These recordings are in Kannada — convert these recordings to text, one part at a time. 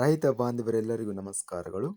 ರೈತ ಬಾಂಧವರೆಲ್ಲರಿಗೂ ನಮಸ್ಕಾರಗಳು.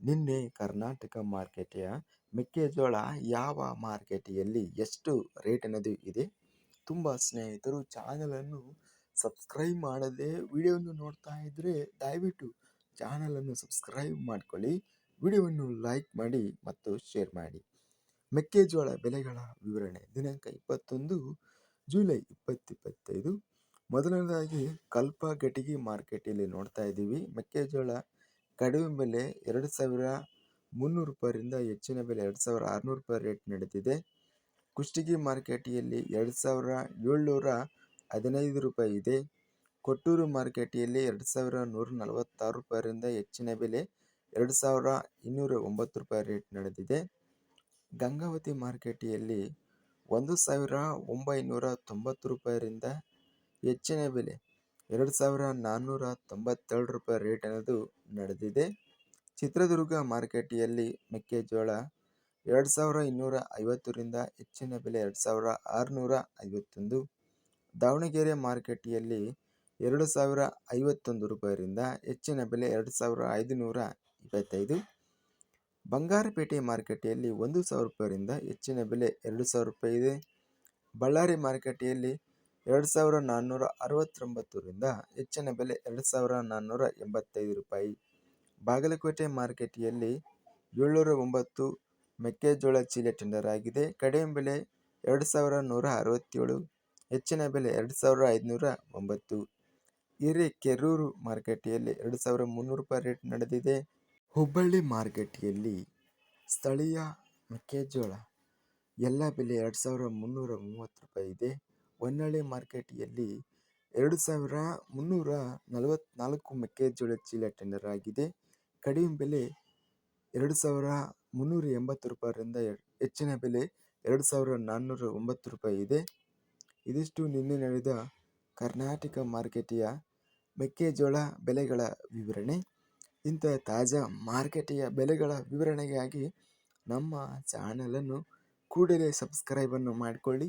ನಿನ್ನೆ ಕರ್ನಾಟಕ ಮಾರ್ಕೆಟೆಯ ಮೆಕ್ಕೆಜೋಳ ಯಾವ ಮಾರ್ಕೆಟಿಯಲ್ಲಿ ಎಷ್ಟು ರೇಟ್ ಅನ್ನೋದು ಇದೆ. ತುಂಬ ಸ್ನೇಹಿತರು ಚಾನಲನ್ನು ಸಬ್ಸ್ಕ್ರೈಬ್ ಮಾಡದೆ ವಿಡಿಯೋವನ್ನು ನೋಡ್ತಾ ಇದ್ದರೆ ದಯವಿಟ್ಟು ಚಾನಲನ್ನು ಸಬ್ಸ್ಕ್ರೈಬ್ ಮಾಡ್ಕೊಳ್ಳಿ, ವಿಡಿಯೋವನ್ನು ಲೈಕ್ ಮಾಡಿ ಮತ್ತು ಶೇರ್ ಮಾಡಿ. ಮೆಕ್ಕೆಜೋಳ ಬೆಲೆಗಳ ವಿವರಣೆ ದಿನಾಂಕ ಇಪ್ಪತ್ತೊಂದು ಜುಲೈ ಇಪ್ಪತ್ತಿಪ್ಪತ್ತೈದು ಮೊದಲನೇದಾಗಿ ಕಲ್ಪ ಮಾರ್ಕೆಟ್ ಮಾರ್ಕೆಟಲ್ಲಿ ನೋಡ್ತಾ ಇದ್ದೀವಿ. ಮೆಕ್ಕೆಜೋಳ ಕಡಿಮೆ ಬೆಲೆ ಎರಡು ಸಾವಿರ ಮುನ್ನೂರು ರೂಪಾಯಿಯಿಂದ ಹೆಚ್ಚಿನ ಬೆಲೆ ಎರಡು ಸಾವಿರ ಆರುನೂರು ರೂಪಾಯಿ ರೇಟ್ ನಡೆದಿದೆ. ಕುಷ್ಟಗಿ ಮಾರ್ಕೆಟಿಯಲ್ಲಿ ಎರಡು ಸಾವಿರ ಏಳ್ನೂರ ಹದಿನೈದು ರೂಪಾಯಿ ಇದೆ. ಕೊಟ್ಟೂರು ಮಾರ್ಕೆಟಿಯಲ್ಲಿ ಎರಡು ಸಾವಿರ ನೂರ ನಲವತ್ತಾರು ರೂಪಾಯಿಯಿಂದ ಹೆಚ್ಚಿನ ಬೆಲೆ ಎರಡು ಸಾವಿರ ಇನ್ನೂರ ಒಂಬತ್ತು ರೂಪಾಯಿ ರೇಟ್ ನಡೆದಿದೆ. ಗಂಗಾವತಿ ಮಾರ್ಕೆಟಿಯಲ್ಲಿ ಒಂದು ಸಾವಿರ ಒಂಬೈನೂರ ತೊಂಬತ್ತು ರೂಪಾಯಿರಿಂದ ಹೆಚ್ಚಿನ ಬೆಲೆ. ಎರಡು ಸಾವಿರ ನಾನ್ನೂರ ತೊಂಬತ್ತೆರಡು ರೂಪಾಯಿ ರೇಟ್ ಅನ್ನೋದು ನಡೆದಿದೆ. ಚಿತ್ರದುರ್ಗ ಮಾರ್ಕೆಟಿಯಲ್ಲಿ ಮೆಕ್ಕೆಜೋಳ ಎರಡು ಸಾವಿರ ಇನ್ನೂರ ಐವತ್ತರಿಂದ ಹೆಚ್ಚಿನ ಬೆಲೆ ಎರಡು ಸಾವಿರ ಆರುನೂರ ಐವತ್ತೊಂದು. ದಾವಣಗೆರೆ ಮಾರ್ಕೆಟಿಯಲ್ಲಿ ಎರಡು ಸಾವಿರ ಐವತ್ತೊಂದು ರೂಪಾಯಿಯಿಂದ ಹೆಚ್ಚಿನ ಬೆಲೆ ಎರಡು ಸಾವಿರ ಐದುನೂರ ಇಪ್ಪತ್ತೈದು. ಬಂಗಾರಪೇಟೆ ಮಾರುಕಟ್ಟೆಯಲ್ಲಿ ಒಂದು ಸಾವಿರ ರೂಪಾಯಿಯಿಂದ ಹೆಚ್ಚಿನ ಬೆಲೆ ಎರಡು ಸಾವಿರ ರೂಪಾಯಿ ಇದೆ. ಬಳ್ಳಾರಿ ಮಾರುಕಟ್ಟೆಯಲ್ಲಿ ಎರಡು ಸಾವಿರ ನಾನ್ನೂರ ಅರವತ್ತೊಂಬತ್ತರಿಂದ ಹೆಚ್ಚಿನ ಬೆಲೆ ಎರಡು ಸಾವಿರ ನಾನ್ನೂರ ಎಂಬತ್ತೈದು ರೂಪಾಯಿ. ಬಾಗಲಕೋಟೆ ಮಾರುಕಟ್ಟೆಯಲ್ಲಿ ಏಳ್ನೂರ ಒಂಬತ್ತು ಮೆಕ್ಕೆಜೋಳ ಚೀಲ ಟೆಂಡರ್ ಆಗಿದೆ. ಕಡಿಮೆ ಬೆಲೆ ಎರಡು ಸಾವಿರ ನೂರ ಅರವತ್ತೇಳು, ಹೆಚ್ಚಿನ ಬೆಲೆ ಎರಡು ಸಾವಿರ ಐದುನೂರ ಒಂಬತ್ತು. ಹಿರೇಕೆರೂರು ಮಾರುಕಟ್ಟೆಯಲ್ಲಿ ಎರಡು ಸಾವಿರ ಮುನ್ನೂರು ರೂಪಾಯಿ ರೇಟ್ ನಡೆದಿದೆ. ಹುಬ್ಬಳ್ಳಿ ಮಾರುಕಟ್ಟೆಯಲ್ಲಿ ಸ್ಥಳೀಯ ಮೆಕ್ಕೆಜೋಳ, ಎಲ್ಲ ಬೆಲೆ ಎರಡು ಸಾವಿರ ಮುನ್ನೂರ ಮೂವತ್ತು ರೂಪಾಯಿ ಇದೆ. ಹೊನ್ನಾಳಿ ಮಾರುಕಟ್ಟೆಯಲ್ಲಿ ಎರಡು ಸಾವಿರ ಮುನ್ನೂರ ನಲವತ್ತ್ನಾಲ್ಕು ಮೆಕ್ಕೆಜೋಳ ಚೀಲ ಟೆಂಡರ್ ಆಗಿದೆ. ಕಡಿಮೆ ಬೆಲೆ ಎರಡು ಸಾವಿರ ಮುನ್ನೂರ ಎಂಬತ್ತು ರೂಪಾಯಿಯಿಂದ ಹೆಚ್ಚಿನ ಬೆಲೆ ಎರಡು ಸಾವಿರ ನಾನ್ನೂರ ಒಂಬತ್ತು ರೂಪಾಯಿ ಇದೆ. ಇದಿಷ್ಟು ನಿನ್ನೆ ನಡೆದ ಕರ್ನಾಟಕ ಮಾರುಕಟ್ಟೆಯ ಮೆಕ್ಕೆಜೋಳ ಬೆಲೆಗಳ ವಿವರಣೆ. ಇಂಥ ತಾಜಾ ಮಾರುಕಟ್ಟೆಯ ಬೆಲೆಗಳ ವಿವರಣೆಗಾಗಿ ನಮ್ಮ ಚಾನಲನ್ನು ಕೂಡಲೇ ಸಬ್ಸ್ಕ್ರೈಬನ್ನು ಮಾಡಿಕೊಳ್ಳಿ.